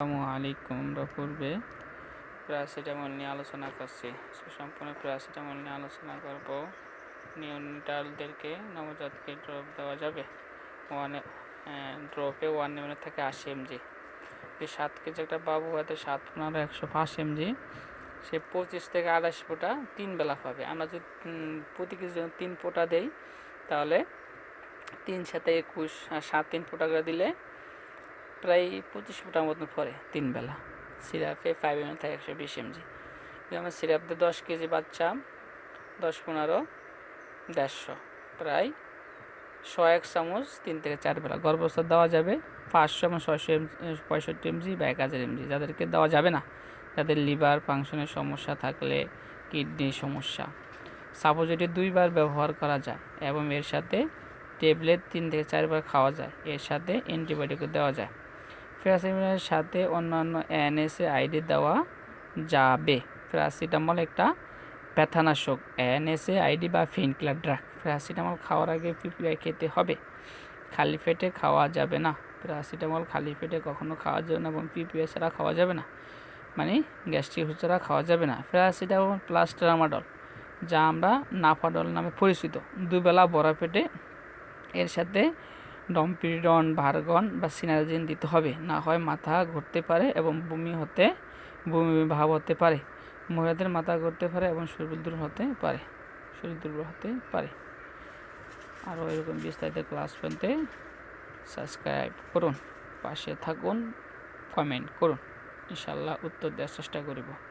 আসসালামু আলাইকুম আমরা পূর্বে প্যারাসিটামল নিয়ে আলোচনা করছি। সুসম্পূর্ণ প্যারাসিটামল নিয়ে আলোচনা করব। নিউনিটালদেরকে নবজাতকে ড্রপ দেওয়া যাবে। ওয়ান ড্রপে ওয়ান এমএল থেকে আশি এমজি। যে সাত কেজি একটা বাবু হাতে সাত পনেরো একশো পাঁচ এমজি। সে পঁচিশ থেকে আঠাশ ফোঁটা তিন বেলা পাবে। আমরা যদি প্রতি কেজি তিন ফোঁটা দেই, তাহলে তিন সাথে একুশ আর সাত তিন ফোঁটা করে দিলে প্রায় পঁচিশ ফুটার মতন পড়ে তিন বেলা। সিরাপে ফাইভ এম থাকে একশো বিশ এমজি আমার সিরাপ দিয়ে দশ কেজি বাচ্চা, দশ পনেরো, দেড়শো। প্রায় শো এক চামচ, তিন থেকে চার বেলা। গর্ভস্থ দেওয়া যাবে পাঁচশো এবং ছয়শো এম পঁয়ষট্টি এমজি বা এক হাজার এমজি যাদেরকে দেওয়া যাবে না, যাদের লিভার ফাংশনের সমস্যা থাকলে কিডনির সমস্যা। সাপোজ এটি দুইবার ব্যবহার করা যায় এবং এর সাথে ট্যাবলেট তিন থেকে চারবার খাওয়া যায়। এর সাথে অ্যান্টিবায়োটিকও দেওয়া যায়। প্যারাসিটামলের সাথে অন্যান্য এনএসএ আইডি দেওয়া যাবে। প্যারাসিটামল একটা ব্যথানাশক। এনএসএ আইডি বা ফিনক্লার ড্রাগ। প্যারাসিটামল খাওয়ার আগে পিপিআই খেতে হবে। খালি পেটে খাওয়া যাবে না। প্যারাসিটামল খালি পেটে কখনো খাওয়া যাবে না এবং পিপিআই ছাড়া খাওয়া যাবে না। মানে গ্যাস্ট্রিক ছাড়া খাওয়া যাবে না। প্যারাসিটামল প্লাস ট্রামাডল, যা আমরা নাফাডল নামে পরিচিত। দুবেলা বড়া পেটে এর সাথে ডম্পিডন, ভার্গন বা সিনারজিন দিতে হবে। না হয় মাথা ঘুরতে পারে এবং বমি হতে, বমি ভাব হতে পারে। মহিলাদের মাথা ঘুরতে পারে এবং শরীর দুর্বল হতে পারে। শরীর দুর্বল হতে পারে। আরও এরকম বিস্তারিত ক্লাস পেতে সাবস্ক্রাইব করুন। পাশে থাকুন, কমেন্ট করুন। ইনশাল্লাহ উত্তর দেওয়ার চেষ্টা করব।